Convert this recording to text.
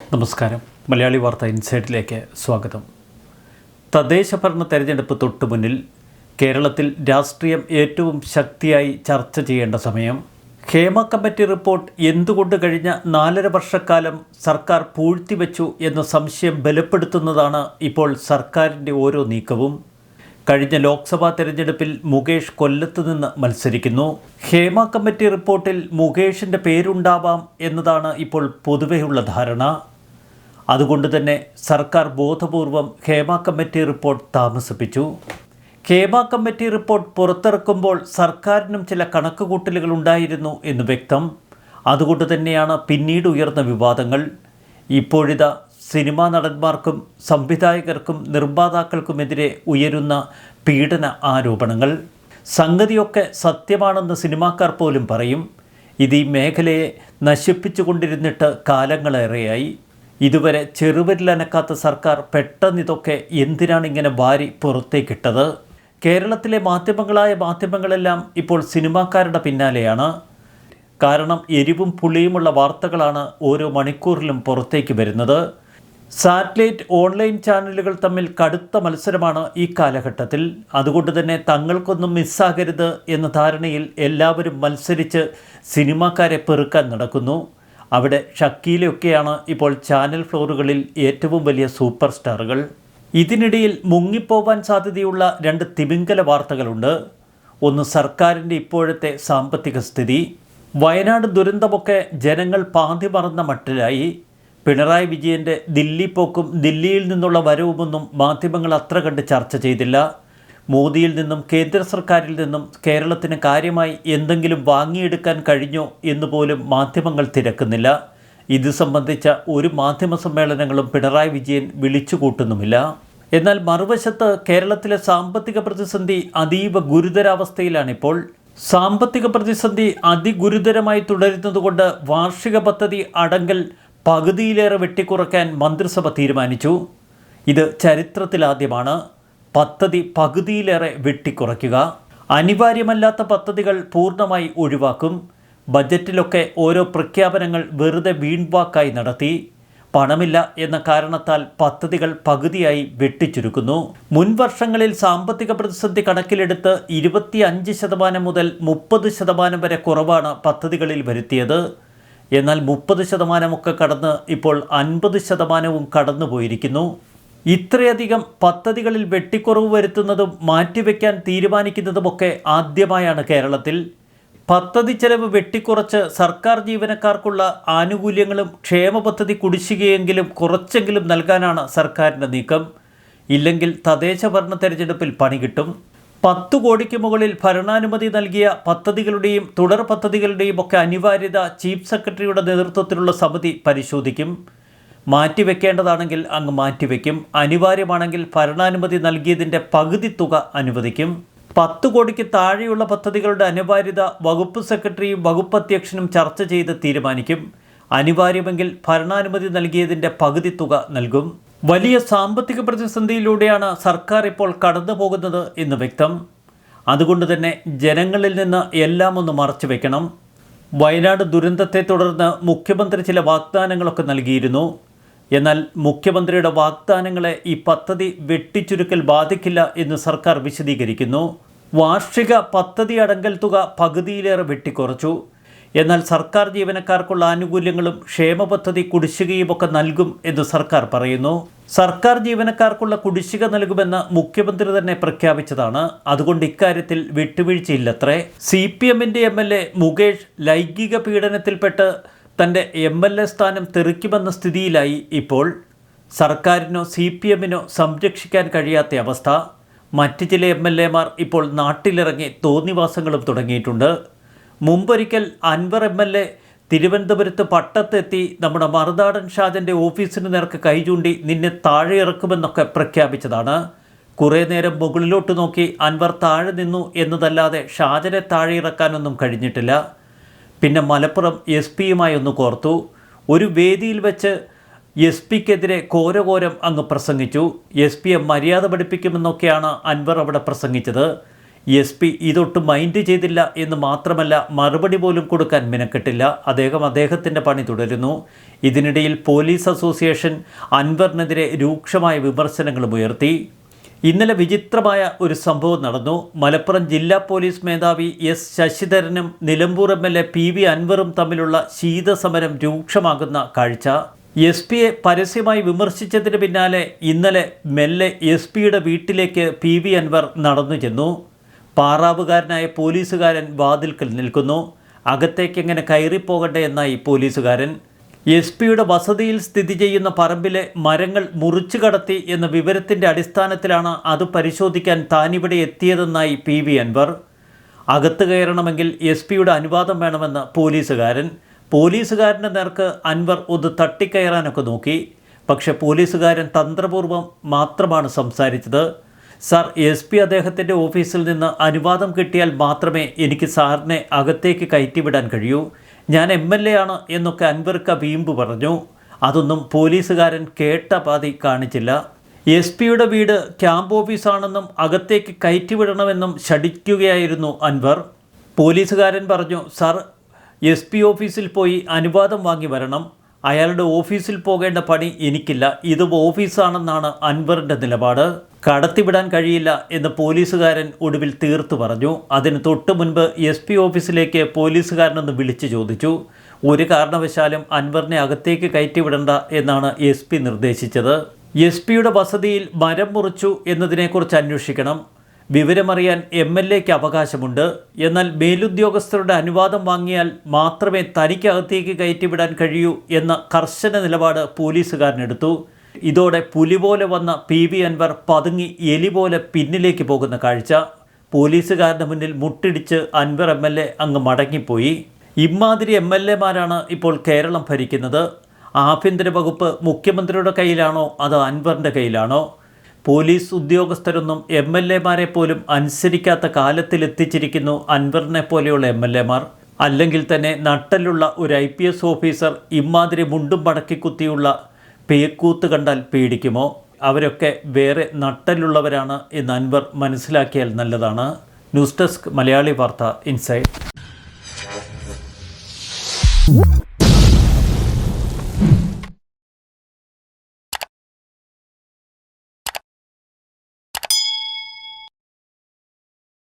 നമസ്കാരം. മലയാളി വാർത്ത ഇൻസൈഡിലേക്ക് സ്വാഗതം. തദ്ദേശ ഭരണ തെരഞ്ഞെടുപ്പ് തൊട്ടു മുന്നിൽ കേരളത്തിൽ രാഷ്ട്രീയം ഏറ്റവും ശക്തിയായി ചർച്ച ചെയ്യേണ്ട സമയം. ഹേമ കമ്മിറ്റി റിപ്പോർട്ട് എന്തുകൊണ്ട് കഴിഞ്ഞ നാലര വർഷക്കാലം സർക്കാർ പൂഴ്ത്തിവെച്ചു എന്ന സംശയം ബലപ്പെടുത്തുന്നതാണ് ഇപ്പോൾ സർക്കാരിന്റെ ഓരോ നീക്കവും. കഴിഞ്ഞ ലോക്സഭാ തെരഞ്ഞെടുപ്പിൽ മുകേഷ് കൊല്ലത്ത് നിന്ന് മത്സരിക്കുന്നു. ഹേമ കമ്മിറ്റി റിപ്പോർട്ടിൽ മുകേഷിന്റെ പേരുണ്ടാവാം എന്നതാണ് ഇപ്പോൾ പൊതുവെയുള്ള ധാരണ. അതുകൊണ്ട് തന്നെ സർക്കാർ ബോധപൂർവം ഹേമ കമ്മിറ്റി റിപ്പോർട്ട് താമസിപ്പിച്ചു. ഹേമ കമ്മിറ്റി റിപ്പോർട്ട് പുറത്തിറക്കുമ്പോൾ സർക്കാരിനും ചില കണക്കുകൂട്ടലുകൾ ഉണ്ടായിരുന്നു എന്ന് വ്യക്തം. അതുകൊണ്ട് തന്നെയാണ് പിന്നീട് ഉയർന്ന വിവാദങ്ങൾ. ഇപ്പോഴിതാ സിനിമാ നടന്മാർക്കും സംവിധായകർക്കും നിർമ്മാതാക്കൾക്കുമെതിരെ ഉയരുന്ന പീഡന ആരോപണങ്ങൾ. സംഗതിയൊക്കെ സത്യമാണെന്ന് സിനിമാക്കാർ പോലും പറയും. ഇത് ഈ മേഖലയെ നശിപ്പിച്ചുകൊണ്ടിരുന്നിട്ട് കാലങ്ങളേറെയായി. ഇതുവരെ ചെറുവിരലനക്കാത്ത സർക്കാർ പെട്ടെന്ന് ഇതൊക്കെ എന്തിനാണ് ഇങ്ങനെ വാരി പുറത്തേക്കിട്ടത്? കേരളത്തിലെ മാധ്യമങ്ങളായ മാധ്യമങ്ങളെല്ലാം ഇപ്പോൾ സിനിമാക്കാരുടെ പിന്നാലെയാണ്. കാരണം എരിവും പുളിയുമുള്ള വാർത്തകളാണ് ഓരോ മണിക്കൂറിലും പുറത്തേക്ക് വരുന്നത്. സാറ്റലൈറ്റ് ഓൺലൈൻ ചാനലുകൾ തമ്മിൽ കടുത്ത മത്സരമാണ് ഈ കാലഘട്ടത്തിൽ. അതുകൊണ്ട് തന്നെ തങ്ങൾക്കൊന്നും മിസ്സാകരുത് എന്ന ധാരണയിൽ എല്ലാവരും മത്സരിച്ച് സിനിമാക്കാരെ പെറുക്കാൻ നടക്കുന്നു. അവിടെ ഷക്കീലൊക്കെയാണ് ഇപ്പോൾ ചാനൽ ഫ്ലോറുകളിൽ ഏറ്റവും വലിയ സൂപ്പർ സ്റ്റാറുകൾ. ഇതിനിടയിൽ മുങ്ങിപ്പോവാൻ സാധ്യതയുള്ള രണ്ട് തിമിംഗല വാർത്തകളുണ്ട്. ഒന്ന് സർക്കാരിന്റെ ഇപ്പോഴത്തെ സാമ്പത്തിക സ്ഥിതി. വയനാട് ദുരന്തമൊക്കെ ജനങ്ങൾ പാതി മറന്ന മട്ടിലായി. പിണറായി വിജയന്റെ ദില്ലി പോക്കും ദില്ലിയിൽ നിന്നുള്ള വരവുമൊന്നും മാധ്യമങ്ങൾ അത്ര കണ്ട് ചർച്ച ചെയ്തില്ല. മോദിയിൽ നിന്നും കേന്ദ്ര സർക്കാരിൽ നിന്നും കേരളത്തിന് കാര്യമായി എന്തെങ്കിലും വാങ്ങിയെടുക്കാൻ കഴിഞ്ഞോ എന്ന് പോലും മാധ്യമങ്ങൾ തിരക്കുന്നില്ല. ഇത് സംബന്ധിച്ച ഒരു മാധ്യമ സമ്മേളനങ്ങളും പിണറായി വിജയൻ വിളിച്ചുകൂട്ടുന്നുമില്ല. എന്നാൽ മറുവശത്ത് കേരളത്തിലെ സാമ്പത്തിക പ്രതിസന്ധി അതീവ ഗുരുതരാവസ്ഥയിലാണിപ്പോൾ. സാമ്പത്തിക പ്രതിസന്ധി അതിഗുരുതരമായി തുടരുന്നതുകൊണ്ട് വാർഷിക പദ്ധതി അടങ്കൽ പകുതിയിലേറെ വെട്ടിക്കുറയ്ക്കാൻ മന്ത്രിസഭ തീരുമാനിച്ചു. ഇത് ചരിത്രത്തിലാദ്യമാണ്. പദ്ധതി പകുതിയിലേറെ വെട്ടിക്കുറയ്ക്കുക. അനിവാര്യമല്ലാത്ത പദ്ധതികൾ പൂർണമായി ഒഴിവാക്കും. ബജറ്റിലൊക്കെ ഓരോ പ്രഖ്യാപനങ്ങൾ വെറുതെ വീൺവാക്കായി നടത്തി. പണമില്ല എന്ന കാരണത്താൽ പദ്ധതികൾ പകുതിയായി വെട്ടിച്ചുരുക്കുന്നു. മുൻ വർഷങ്ങളിൽ സാമ്പത്തിക പ്രതിസന്ധി കണക്കിലെടുത്ത് ഇരുപത്തി അഞ്ച് ശതമാനം മുതൽ മുപ്പത് ശതമാനം വരെ കുറവാണ് പദ്ധതികളിൽ വരുത്തിയത്. എന്നാൽ മുപ്പത് ശതമാനമൊക്കെ കടന്ന് ഇപ്പോൾ അൻപത് ശതമാനവും കടന്നുപോയിരിക്കുന്നു. ഇത്രയധികം പദ്ധതികളിൽ വെട്ടിക്കുറവ് വരുത്തുന്നതും മാറ്റിവെക്കാൻ തീരുമാനിക്കുന്നതുമൊക്കെ ആദ്യമായാണ് കേരളത്തിൽ. പദ്ധതി ചെലവ് വെട്ടിക്കുറച്ച് സർക്കാർ ജീവനക്കാർക്കുള്ള ആനുകൂല്യങ്ങളും ക്ഷേമ പദ്ധതി കുടിശ്ശികയെങ്കിലും കുറച്ചെങ്കിലും നൽകാനാണ് സർക്കാരിന്റെ നീക്കം. ഇല്ലെങ്കിൽ തദ്ദേശ ഭരണ തെരഞ്ഞെടുപ്പിൽ പണി കിട്ടും. പത്തു കോടിക്ക് മുകളിൽ ഭരണാനുമതി നൽകിയ പദ്ധതികളുടെയും തുടർ പദ്ധതികളുടെയും ഒക്കെ അനിവാര്യത ചീഫ് സെക്രട്ടറിയുടെ നേതൃത്വത്തിലുള്ള സമിതി പരിശോധിക്കും. മാറ്റിവെക്കേണ്ടതാണെങ്കിൽ അങ്ങ് മാറ്റിവെക്കും. അനിവാര്യമാണെങ്കിൽ ഭരണാനുമതി നൽകിയതിന്റെ പകുതി തുക അനുവദിക്കും. പത്ത് കോടിക്ക് താഴെയുള്ള പദ്ധതികളുടെ അനിവാര്യത വകുപ്പ് സെക്രട്ടറിയും വകുപ്പ് അധ്യക്ഷനും ചർച്ച ചെയ്ത് തീരുമാനിക്കും. അനിവാര്യമെങ്കിൽ ഭരണാനുമതി നൽകിയതിന്റെ പകുതി തുക നൽകും. വലിയ സാമ്പത്തിക പ്രതിസന്ധിയിലൂടെയാണ് സർക്കാർ ഇപ്പോൾ കടന്നു പോകുന്നത് എന്ന് വ്യക്തം. അതുകൊണ്ട് തന്നെ ജനങ്ങളിൽ നിന്ന് എല്ലാം ഒന്ന് മറച്ചു വെക്കണം. വയനാട് ദുരന്തത്തെ തുടർന്ന് മുഖ്യമന്ത്രി ചില വാഗ്ദാനങ്ങളൊക്കെ നൽകിയിരുന്നു. എന്നാൽ മുഖ്യമന്ത്രിയുടെ വാഗ്ദാനങ്ങളെ ഈ പദ്ധതി വെട്ടിച്ചുരുക്കൽ ബാധിക്കില്ല എന്ന് സർക്കാർ വിശദീകരിക്കുന്നു. വാർഷിക പദ്ധതി അടങ്കൽ തുക പകുതിയിലേറെ വെട്ടിക്കുറച്ചു. എന്നാൽ സർക്കാർ ജീവനക്കാർക്കുള്ള ആനുകൂല്യങ്ങളും ക്ഷേമ പദ്ധതി കുടിശ്ശികയും ഒക്കെ നൽകും എന്ന് സർക്കാർ പറയുന്നു. സർക്കാർ ജീവനക്കാർക്കുള്ള കുടിശ്ശിക നൽകുമെന്ന് മുഖ്യമന്ത്രി തന്നെ പ്രഖ്യാപിച്ചതാണ്. അതുകൊണ്ട് ഇക്കാര്യത്തിൽ വിട്ടുവീഴ്ചയില്ലത്രേ. സി പി എമ്മിന്റെ എം എൽ എ മുകേഷ് ലൈംഗിക പീഡനത്തിൽപ്പെട്ട് തന്റെ എം എൽ എ സ്ഥാനം തെറിക്കുമെന്ന സ്ഥിതിയിലായി ഇപ്പോൾ. സർക്കാരിനോ സി പി എമ്മിനോ സംരക്ഷിക്കാൻ കഴിയാത്ത അവസ്ഥ. മറ്റ് ചില എം എൽ എമാർ ഇപ്പോൾ നാട്ടിലിറങ്ങി തോന്നിവാസങ്ങളും തുടങ്ങിയിട്ടുണ്ട്. മുമ്പൊരിക്കൽ അൻവർ എം എൽ എ തിരുവനന്തപുരത്ത് പട്ടത്തെത്തി നമ്മുടെ മറുനാടൻ ഷാജന്റെ ഓഫീസിന് നേർക്ക് കൈ ചൂണ്ടി നിന്നെ താഴെ ഇറക്കുമെന്നൊക്കെ പ്രഖ്യാപിച്ചതാണ്. കുറേ നേരം മുകളിലോട്ട് നോക്കി അൻവർ താഴെ നിന്നു എന്നതല്ലാതെ ഷാജനെ താഴെ ഇറക്കാനൊന്നും കഴിഞ്ഞിട്ടില്ല. പിന്നെ മലപ്പുറം എസ് പിയുമായി ഒന്ന് കോർത്തു. ഒരു വേദിയിൽ വെച്ച് എസ് പിക്കെതിരെ ഘോരഘോരം അങ്ങ് പ്രസംഗിച്ചു. എസ് പിയെ മര്യാദ പഠിപ്പിക്കുമെന്നൊക്കെയാണ് അൻവർ അവിടെ പ്രസംഗിച്ചത്. എസ് പി ഇതൊട്ടും മൈൻഡ് ചെയ്തില്ല എന്ന് മാത്രമല്ല മറുപടി പോലും കൊടുക്കാൻ മിനക്കെട്ടില്ല. അദ്ദേഹം അദ്ദേഹത്തിന്റെ പണി തുടരുന്നു. ഇതിനിടയിൽ പോലീസ് അസോസിയേഷൻ അൻവറിനെതിരെ രൂക്ഷമായ വിമർശനങ്ങളും ഉയർത്തി. ഇന്നലെ വിചിത്രമായ ഒരു സംഭവം നടന്നു. മലപ്പുറം ജില്ലാ പോലീസ് മേധാവി S ശശിധരനും Nilambur M L A P V അൻവറും തമ്മിലുള്ള ശീതസമരം രൂക്ഷമാകുന്ന കാഴ്ച. എസ് പിയെ പരസ്യമായി വിമർശിച്ചതിന് പിന്നാലെ ഇന്നലെ മെല്ലെ എസ് പിയുടെ വീട്ടിലേക്ക് പി വി അൻവർ നടന്നു ചെന്നു. പാറാവുകാരനായ പോലീസുകാരൻ വാതിൽക്കൽ നിൽക്കുന്നു. അകത്തേക്ക് എങ്ങനെ കയറിപ്പോകട്ടെ എന്നായി പോലീസുകാരൻ. എസ് പിയുടെ വസതിയിൽ സ്ഥിതി ചെയ്യുന്ന പറമ്പിലെ മരങ്ങൾ മുറിച്ചു കടത്തി എന്ന വിവരത്തിന്റെ അടിസ്ഥാനത്തിലാണ് അത് പരിശോധിക്കാൻ താനിവിടെ എത്തിയതെന്നായി പി വി അൻവർ. അകത്ത് കയറണമെങ്കിൽ എസ് പിയുടെ അനുവാദം വേണമെന്ന് പോലീസുകാരൻ. പോലീസുകാരന്റെ നേർക്ക് അൻവർ ഒന്ന് തട്ടിക്കയറാനൊക്കെ നോക്കി. പക്ഷേ പോലീസുകാരൻ തന്ത്രപൂർവം മാത്രമാണ് സംസാരിച്ചത്. സാർ എസ് പി അദ്ദേഹത്തിന്റെ ഓഫീസിൽ നിന്ന് അനുവാദം കിട്ടിയാൽ മാത്രമേ എനിക്ക് സാറിനെ അകത്തേക്ക് കയറ്റിവിടാൻ കഴിയൂ. ഞാൻ എം എൽ എ ആണ് എന്നൊക്കെ അൻവർക്ക വീമ്പ് പറഞ്ഞു. അതൊന്നും പോലീസുകാരൻ കേട്ട പാതി കാണിച്ചില്ല. എസ് പിയുടെ വീട് ക്യാമ്പ് ഓഫീസാണെന്നും അകത്തേക്ക് കയറ്റിവിടണമെന്നും ശടിക്കുകയായിരുന്നു അൻവർ. പോലീസുകാരൻ പറഞ്ഞു സാർ എസ് പി ഓഫീസിൽ പോയി അനുവാദം വാങ്ങി വരണം. അയാളുടെ ഓഫീസിൽ പോകേണ്ട പണി എനിക്കില്ല. ഇത് ഓഫീസാണെന്നാണ് അൻവറിന്റെ നിലപാട്. കടത്തിവിടാൻ കഴിയില്ല എന്ന് പോലീസുകാരൻ ഒടുവിൽ തീർത്തു പറഞ്ഞു. അതിന് തൊട്ടു മുൻപ് എസ് പി ഓഫീസിലേക്ക് പോലീസുകാരനൊന്ന് വിളിച്ചു ചോദിച്ചു. ഒരു കാരണവശാലും അൻവറിനെ അകത്തേക്ക് കയറ്റിവിടണ്ട എന്നാണ് എസ് പി നിർദ്ദേശിച്ചത്. എസ് പിയുടെ വസതിയിൽ മരം മുറിച്ചു എന്നതിനെക്കുറിച്ച് അന്വേഷിക്കണം. വിവരമറിയാൻ എം എൽ എക്ക് അവകാശമുണ്ട്. എന്നാൽ മേലുദ്യോഗസ്ഥരുടെ അനുവാദം വാങ്ങിയാൽ മാത്രമേ തനിക്കകത്തേക്ക് കയറ്റിവിടാൻ കഴിയൂ എന്ന കർശന നിലപാട് പോലീസുകാരനെടുത്തു. ഇതോടെ പുലി പോലെ വന്ന പി വി അൻവർ പതുങ്ങി എലി പോലെ പിന്നിലേക്ക് പോകുന്ന കാഴ്ച. പോലീസുകാരുടെ മുന്നിൽ മുട്ടിടിച്ച് അൻവർ എം എൽ എ അങ്ങ് മടങ്ങിപ്പോയി. ഇമാതിരി എം എൽ എമാരാണ് ഇപ്പോൾ കേരളം ഭരിക്കുന്നത്. ആഭ്യന്തര വകുപ്പ് മുഖ്യമന്ത്രിയുടെ കയ്യിലാണോ അതോ അൻവറിന്റെ കയ്യിലാണോ? പോലീസ് ഉദ്യോഗസ്ഥരൊന്നും എം എൽ എമാരെ പോലും അനുസരിക്കാത്ത കാലത്തിലെത്തിച്ചിരിക്കുന്നു അൻവറിനെ പോലെയുള്ള എം എൽ എമാർ അല്ലെങ്കിൽ തന്നെ നട്ടലുള്ള ഒരു ഐ പി എസ് ഓഫീസർ ഇമാതിരി മുണ്ടും മടക്കി കുത്തിയുള്ള പേക്കൂത്ത് കണ്ടാൽ പേടിക്കുമോ? അവരൊക്കെ വേറെ നട്ടലുള്ളവരാണ് എന്ന് അൻവർ മനസ്സിലാക്കിയാൽ നല്ലതാണ്. ന്യൂസ് ഡെസ്ക് മലയാളി വാർത്ത ഇൻസൈഡ്.